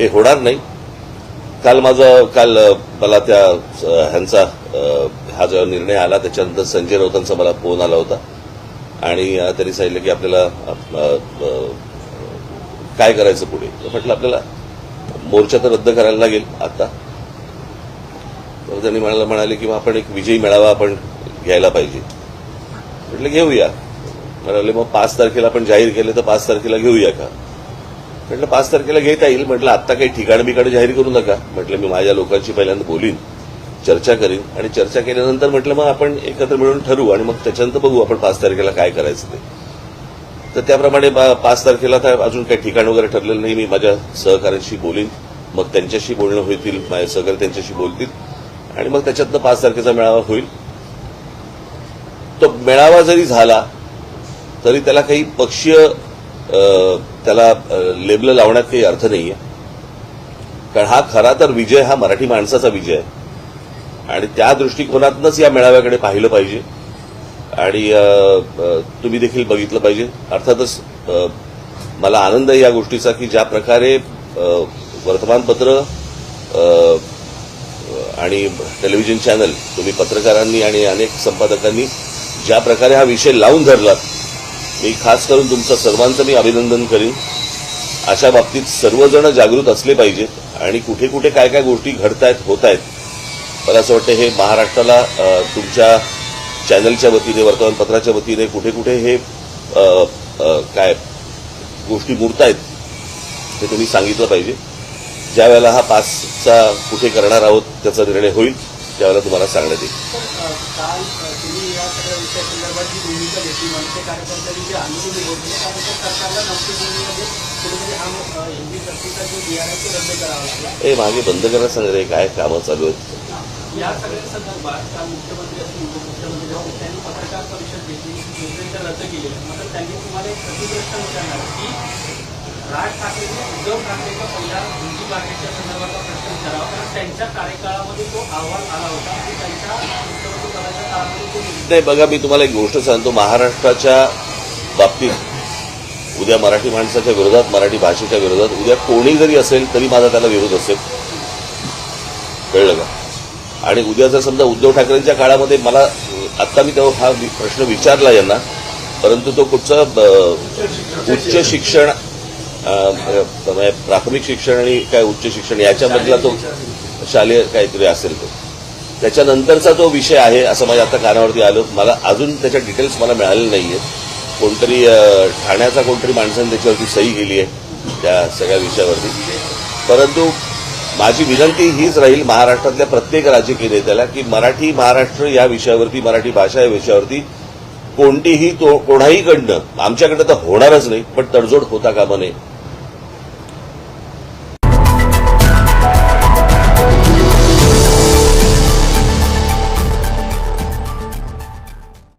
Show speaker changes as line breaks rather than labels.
हे होणार नाही. काल माझा काल मला त्या ह्यांचा हा जो निर्णय आला त्याच्यानंतर संजय राऊतांचा मला फोन आला होता. आणि त्यांनी सांगितलं की आपल्याला काय करायचं पुढे? म्हटलं आपल्याला मोर्चा तर रद्द करायला लागेल आता. तर त्यांनी म्हणाला म्हणाले की मग आपण एक विजयी मेळावा आपण घ्यायला पाहिजे. म्हटलं घेऊया. म्हणाले मग पाच तारखेला आपण जाहीर केले तर पाच तारखेला घेऊया का? म्हटलं पाच तारखेला घेता येईल. म्हटलं आत्ता काही ठिकाण बिकाण जाहीर करू नका. म्हटलं मी माझ्या लोकांशी पहिल्यांदा बोलीन चर्चा करीन आणि चर्चा केल्यानंतर म्हटलं मग आपण एकत्र मिळून ठरवू आणि मग त्याच्यानंतर बघू आपण पाच तारखेला काय करायचं ते. तर त्याप्रमाणे बा- पाच तारखेला तर अजून काही ठिकाण वगैरे ठरलेलं नाही. मी माझ्या सहकाऱ्यांशी बोलीन. मग त्यांच्याशी बोलणं होतील माझे सहकारी त्यांच्याशी बोलतील आणि मग त्याच्यातनं पाच तारखेचा मेळावा होईल. तो मेळावा जरी झाला तरी त्याला काही पक्षीय त्याला लेबल लावण्यात काही अर्थ नाही आहे कारण हा खरा तर विजय हा मराठी माणसाचा विजय. आहे आणि त्या दृष्टिकोनातूनच या मेळाव्याकडे पाहिलं पाहिजे. आणि तुम्ही देखील बघितलं पाहिजे. अर्थातच मला आनंद आहे या गोष्टीचा की ज्या प्रकारे वर्तमानपत्र आणि टेलिव्हिजन चॅनल तुम्ही पत्रकारांनी आणि अनेक संपादकांनी ज्या प्रकारे हा विषय लावून धरलात मी खास करून तुमचं सर्वांचं मी अभिनंदन करीन. अशा बाबतीत सर्वजण जागृत असले पाहिजेत आणि कुठे कुठे काय काय गोष्टी घडतायत होत आहेत मला असं वाटतं हे महाराष्ट्राला तुमच्या चॅनलच्या वतीने वर्तमानपत्राच्या वतीने कुठे कुठे हे काय गोष्टी मुरतायत हे तुम्ही सांगितलं पाहिजे. ज्या वेळेला हा पासचा कुठे करणार आहोत त्याचा निर्णय होईल त्यावेळेला तुम्हाला सांगण्यात येईल.
तर अ, काल अ, तुम्ही या सगळ्या विषयासंदर्भात जी भूमिका घेतली. मनसे कार्यकर्त्यांनी जे आंदोलन होते सरकारला नमकी भूमीमध्ये कुठेतरी हा अ, हिंदी सक्तीचा जो डी आर आहे तो रद्द करावा लागला.
हे मागे बंद करायला सांग रे काय कामं चालू आहेत?
या सगळ्या संदर्भात काल मुख्यमंत्री असतील उपमुख्यमंत्री जेव्हा त्यांनी पत्रकार परिषद घेतली. रद्द केली. मात्र त्यांनी तुम्हाला एक प्रतिप्रश्न विचारणार की राज ठाकरेंनी उद्धव ठाकरेंचा पहिला हिंदी मार्केटच्या संदर्भातला प्रश्न विचारावा. कारण त्यांच्या कार्यकाळामध्ये तो अहवाल आला होता आणि त्यांच्या मुख्यमंत्री पदाच्या काळामध्ये तो निर्णय
नाही बघा मी तुम्हाला एक गोष्ट सांगतो. महाराष्ट्राच्या बाबतीत उद्या मराठी माणसाच्या विरोधात मराठी भाषेच्या विरोधात उद्या कोणी जरी असेल तरी माझा त्याला विरोध असेल. कळलं का? आणि उद्या जर समजा उद्धव ठाकरेंच्या काळामध्ये मला आत्ता मी तेव्हा हा प्रश्न विचारला यांना परंतु तो कुठचा उच्च शिक्षण म्हणजे प्राथमिक शिक्षण आणि काय उच्च शिक्षण याच्यामधला तो शालेय काहीतरी असेल तो. त्याच्यानंतरचा जो विषय आहे असं माझ्या आता कानावरती आलं मला अजून त्याच्या डिटेल्स मला मिळाले नाहीये कोणतरी ठाण्याचा कोणतरी माणसाने त्याच्यावरती सही केली आहे त्या सगळ्या विषयावरती. परंतु माझी विनंती हीच राहील महाराष्ट्रातल्या प्रत्येक राजकीय नेत्याला की मराठी महाराष्ट्र या विषयावरती मराठी भाषा या विषयावरती कोणतीही तो कोणाहीकडनं आमच्याकडनं तर होणारच नाही पण तडजोड होता कामा नये.